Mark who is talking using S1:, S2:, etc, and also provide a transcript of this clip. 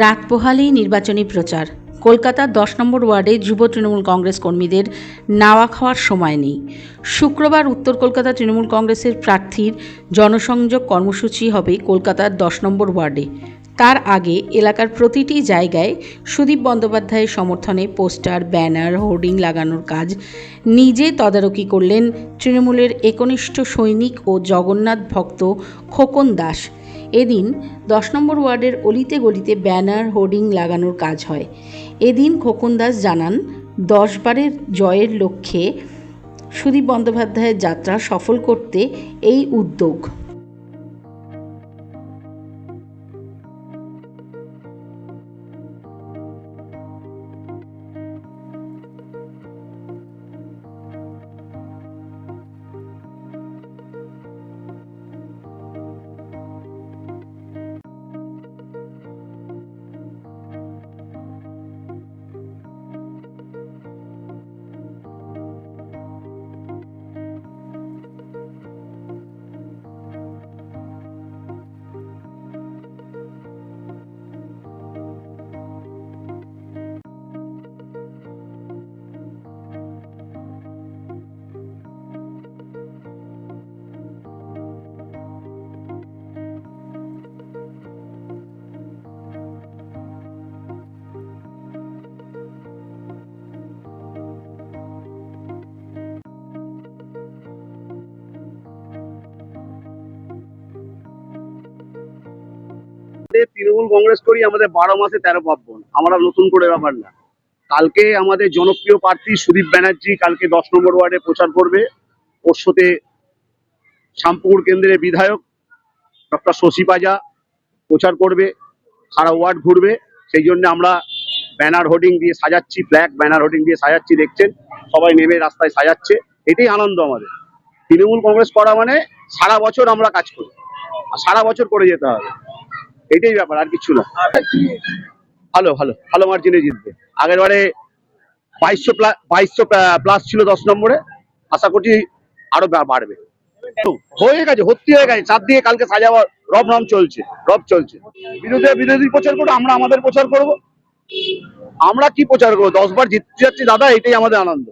S1: রাত পোহালেই নির্বাচনী প্রচার। কলকাতার দশ নম্বর ওয়ার্ডে যুব তৃণমূল কংগ্রেস কর্মীদের নাওয়া খাওয়ার সময় নেই। শুক্রবার উত্তর কলকাতা তৃণমূল কংগ্রেসের প্রার্থীর জনসংযোগ কর্মসূচি হবে কলকাতার দশ নম্বর ওয়ার্ডে। তার আগে এলাকার প্রতিটি জায়গায় সুদীপ বন্দ্যোপাধ্যায়ের সমর্থনে পোস্টার, ব্যানার, হোর্ডিং লাগানোর কাজ নিজে তদারকি করলেন তৃণমূলের একনিষ্ঠ সৈনিক ও জগন্নাথ ভক্ত খোকন দাস। এদিন দশ নম্বর ওয়ার্ডের অলিতে গলিতে ব্যানার, হোর্ডিং লাগানোর কাজ হয়। এদিন খোকন দাস জানান, দশ বারের জয়ের লক্ষ্যে সুদীপ বন্দ্যোপাধ্যায়ের যাত্রা সফল করতে এই উদ্যোগ।
S2: আমাদের তৃণমূল কংগ্রেস করি, আমাদের বারো মাসে তেরো পার্বণ। আমরা নতুন করে ব্যাপার না। কালকে আমাদের জনপ্রিয় প্রার্থী সুদীপ ব্যানার্জি কালকে দশ নম্বর ওয়ার্ডে প্রচার করবে। ওর সাথে শ্যামপুকুর কেন্দ্রের বিধায়ক ডক্টর শশী পাজা প্রচার করবে। সারা ওয়ার্ড ঘুরবে। সেই জন্য আমরা ব্যানার হোর্ডিং দিয়ে সাজাচ্ছি ফ্ল্যাগ ব্যানার হোর্ডিং দিয়ে সাজাচ্ছি, দেখছেন? সবাই নেমে রাস্তায় সাজাচ্ছে। এটাই আনন্দ আমাদের। তৃণমূল কংগ্রেস করা মানে সারা বছর আমরা কাজ করি। আর সারা বছর করে যেতে হবে। এটাই ব্যাপার, আর কিছু না। ভালো ভালো ভালো মার্জিনে জিতবে। আগের বারে বাইশশো বাইশশো প্লাস ছিল দশ নম্বরে। আশা করছি আরও বাড়বে। হয়ে গেছে, ভর্তি হয়ে গেছে। চার দিয়ে কালকে সাজাওয়া রব নাম চলছে, রব চলছে। বিরোধী বিরোধী প্রচার করব আমরা আমাদের প্রচার করব। আমরা কি প্রচার করব? দশ বার জিততে যাচ্ছি, দাদা, এটাই আমাদের আনন্দ।